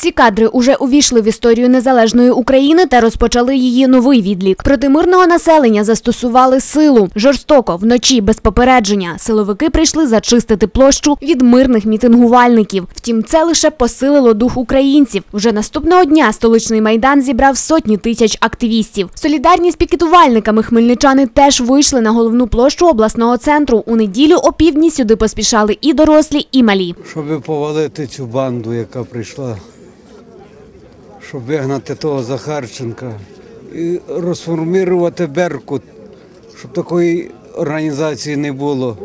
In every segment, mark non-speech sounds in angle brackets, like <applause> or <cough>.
Ці кадри уже увійшли в історію незалежної України та розпочали її новий відлік. Проти мирного населення застосували силу жорстоко вночі без попередження. Силовики прийшли зачистити площу від мирних мітингувальників. Втім, це лише посилило дух українців. Вже наступного дня столичний майдан зібрав сотні тисяч активістів. Солідарні з пікетувальниками хмельничани теж вийшли на головну площу обласного центру. У неділю опівдні сюди поспішали і дорослі, і малі. щоб повалити цю банду, яка прийшла, щоб вигнати того Захарченка і розформувати Беркут, щоб такої організації не було,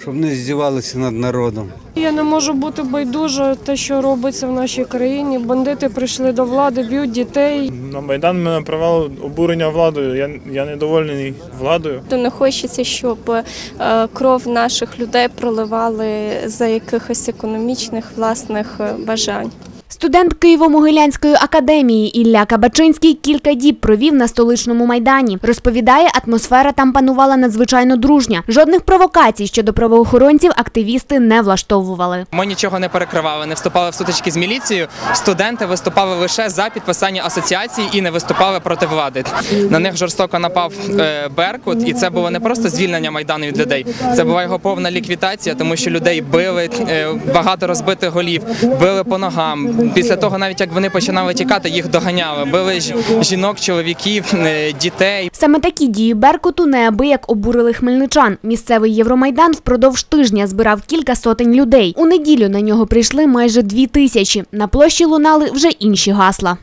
щоб не здівалися над народом. Я не можу бути байдужа те, що робиться в нашій країні. Бандити прийшли до влади, б'ють дітей. На Майдан мене провело обурення владою. Я, я недовольний владою. То не хочеться, щоб е, кров наших людей проливали за якихось економічних власних е, бажань. Студент Києво-Могилянської академії Ілля Кабачинський кілька діб провів на столичному майдані. Розповідає, атмосфера там панувала надзвичайно дружня. Жодних провокацій щодо правоохоронців активісти не влаштовували. Ми нічого не перекривали, не вступали в сутички з міліцією. Студенти виступали лише за підписання асоціації і не виступали проти влади. На них жорстоко напав е, Беркут, і це було не просто звільнення майдану від людей. Це була його повна ліквідація, тому що людей били е, багато розбитих голів, били по ногам. Після того, навіть як вони починали тікати, їх доганяли. Били жінок, чоловіків, е, дітей. Саме такі дії Беркуту неабияк обурили хмельничан. Місцевий Євромайдан впродовж тижня збирав кілька сотень людей. У неділю на нього прийшли майже дві тисячі. На площі лунали вже інші гасла.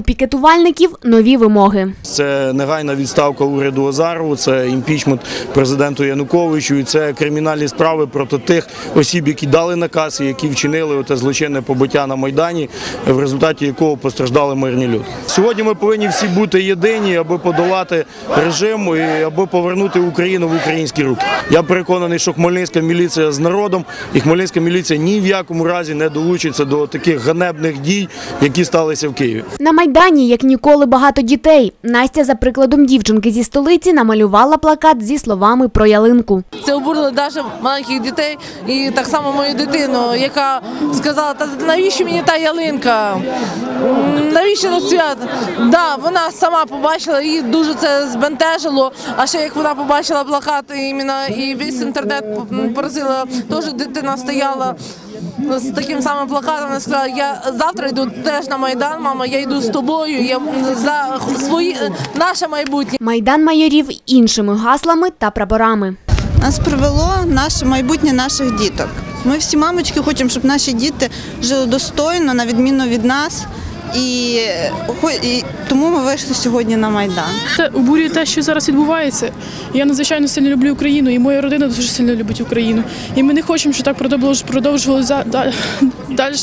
У пікетувальників нові вимоги. Це негайна відставка уряду Азарову, це імпічмент президенту Януковичу, і це кримінальні справи проти тих осіб, які дали наказ і які вчинили оте злочинне побиття на майдані, в результаті якого постраждали мирні люди. Сьогодні ми повинні всі бути єдині, аби подолати режим і аби повернути Україну в українські руки. Я переконаний, що Хмельницька міліція з народом і Хмельницька міліція ні в якому разі не долучиться до таких ганебних дій, які сталися в Києві. На майдані, як ніколи, багато дітей. Настя, за прикладом дівчинки зі столиці, намалювала плакат зі словами про ялинку. Це обурило навіть маленьких дітей і так само мою дитину, яка сказала, та навіщо мені та ялинка? Навіщо на свят? Да, вона сама побачила, її дуже це збентежило. А ще як вона побачила плакат іменно, і весь інтернет поразила, теж дитина стояла. З таким самим плакатом вона сказала, я завтра йду теж на майдан, мама, я йду з тобою. Я за свої наше майбутнє. Майдан майорів іншими гаслами та прапорами. Нас привело наше майбутнє наших діток. Ми всі мамочки хочемо, щоб наші діти жили достойно, на відміну від нас. І, і тому ми вийшли сьогодні на майдан. Це обурює те, що зараз відбувається. Я надзвичайно сильно люблю Україну, і моя родина дуже сильно любить Україну. І ми не хочемо, щоб так продовжувалося <laughs> далі.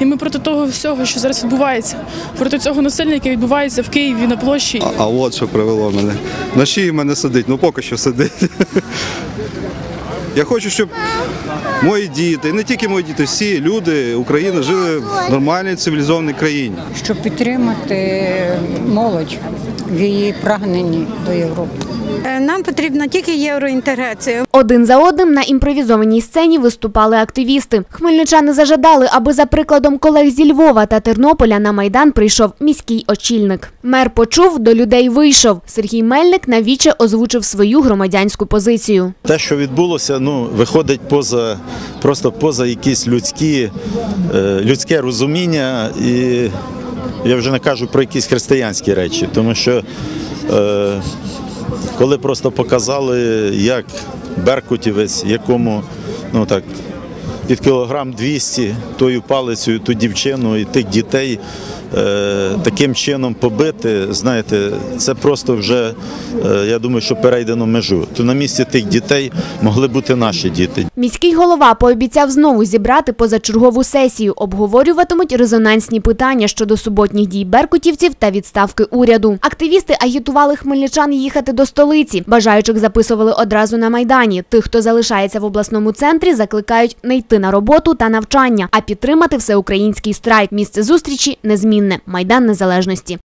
І ми проти того всього, що зараз відбувається, проти цього насилля, яке відбувається в Києві на площі. А от що привело мене. На шиї мене сидить, ну поки що сидить. Я хочу, щоб мої діти, не тільки мої діти, всі люди України жили в нормальній цивілізованій країні. щоб підтримати молодь в її прагненні до Європи. Нам потрібна тільки євроінтеграція. Один за одним на імпровізованій сцені виступали активісти. Хмельничани зажадали, аби за прикладом колег зі Львова та Тернополя на майдан прийшов міський очільник. Мер почув, до людей вийшов. Сергій Мельник навіче озвучив свою громадянську позицію. Те, що відбулося, ну виходить поза просто поза якісь людські е, людське розуміння, і я вже не кажу про якісь християнські речі, тому що е, коли просто показали, як беркутівець, якому ну так. Під кілограм 200 тою палицею, ту дівчину і тих дітей е, таким чином побити, знаєте, це просто вже, е, я думаю, що перейдено межу. То на місці тих дітей могли бути наші діти. Міський голова пообіцяв знову зібрати позачергову сесію. Обговорюватимуть резонансні питання щодо суботніх дій беркутівців та відставки уряду. Активісти агітували хмельничан їхати до столиці. Бажаючих записували одразу на майдані. Тих, хто залишається в обласному центрі, закликають не йти на роботу та навчання, а підтримати всеукраїнський страйк. Місце зустрічі незмінне майдан незалежності.